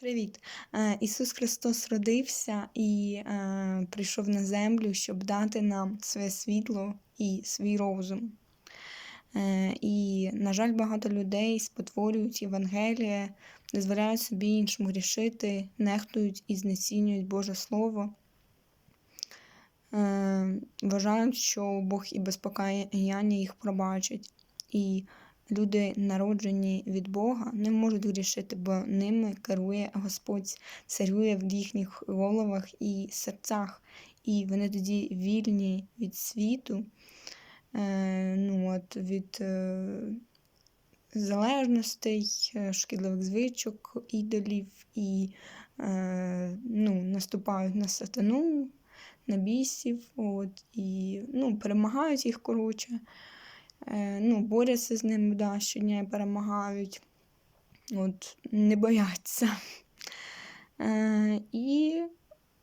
Привіт! Е, Ісус Христос родився і е, прийшов на землю, щоб дати нам своє світло і свій розум. Е, і, на жаль, багато людей спотворюють Євангеліє, дозволяють собі іншим грішити, нехтують і знецінюють Боже Слово. Вважають, що Бог і без покаяння їх пробачить. І люди, народжені від Бога, не можуть грішити, бо ними керує Господь, царює в їхніх головах і серцях. І вони тоді вільні від світу, е, ну, от, від е, залежностей, е, шкідливих звичок, ідолів і е, ну, наступають на сатану, на бісів, от, і ну, перемагають їх коротше. Е, ну, борються з ними да, щодня і перемагають, от, не бояться. Е, і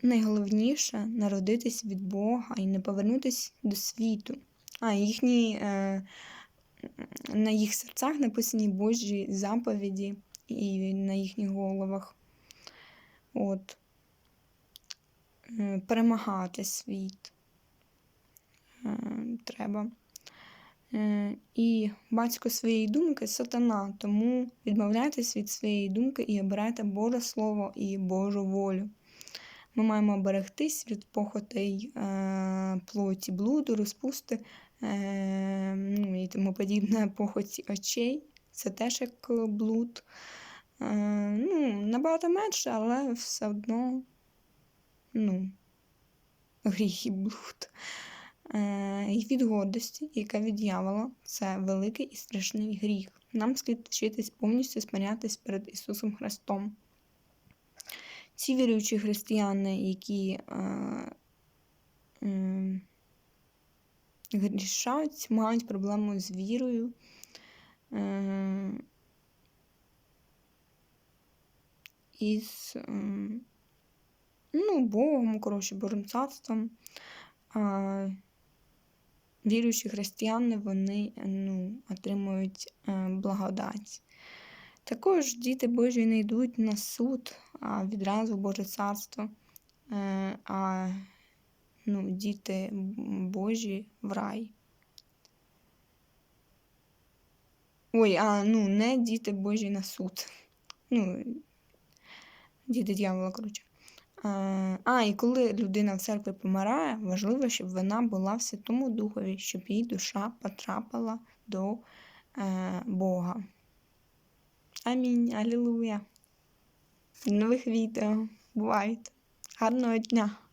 найголовніше народитись від Бога і не повернутися до світу. А їхні, е, на їх серцях написані Божі заповіді і на їхніх головах. От. Перемагати світ. Треба. Е, і батько своєї думки сатана, тому відмовляйтесь від своєї думки і обирайте Боже Слово і Божу волю. Ми маємо берегтись від похотей е, плоті, блуду, розпусти е, ну, і тому подібне похоті очей. Це теж як блуд. Ну, Набагато менше, але все одно ну, гріх і блуд. Е, і від гордості, яка від дьявола, це великий і страшний гріх. Нам слід вчитись повністю смирятись перед Ісусом Христом. Ці віруючі християни, які е, е, грішать, мають проблему з вірою. Е, е, ну, Богом, коротше, Божим царством. Е, віруючі християни вони ну, отримують е, благодать. Також діти Божі не йдуть на суд, а відразу в Боже царство, е, а ну, діти Божі в рай. Ой, а ну, не діти Божі на суд. Ну, діти дьявола, коротше. А, і коли людина в церкві помирає, важливо, щоб вона була в Святому Духові, щоб її душа потрапила до е, Бога. Амінь. Алілуя. Нових відео. Бувайте. Гарного дня!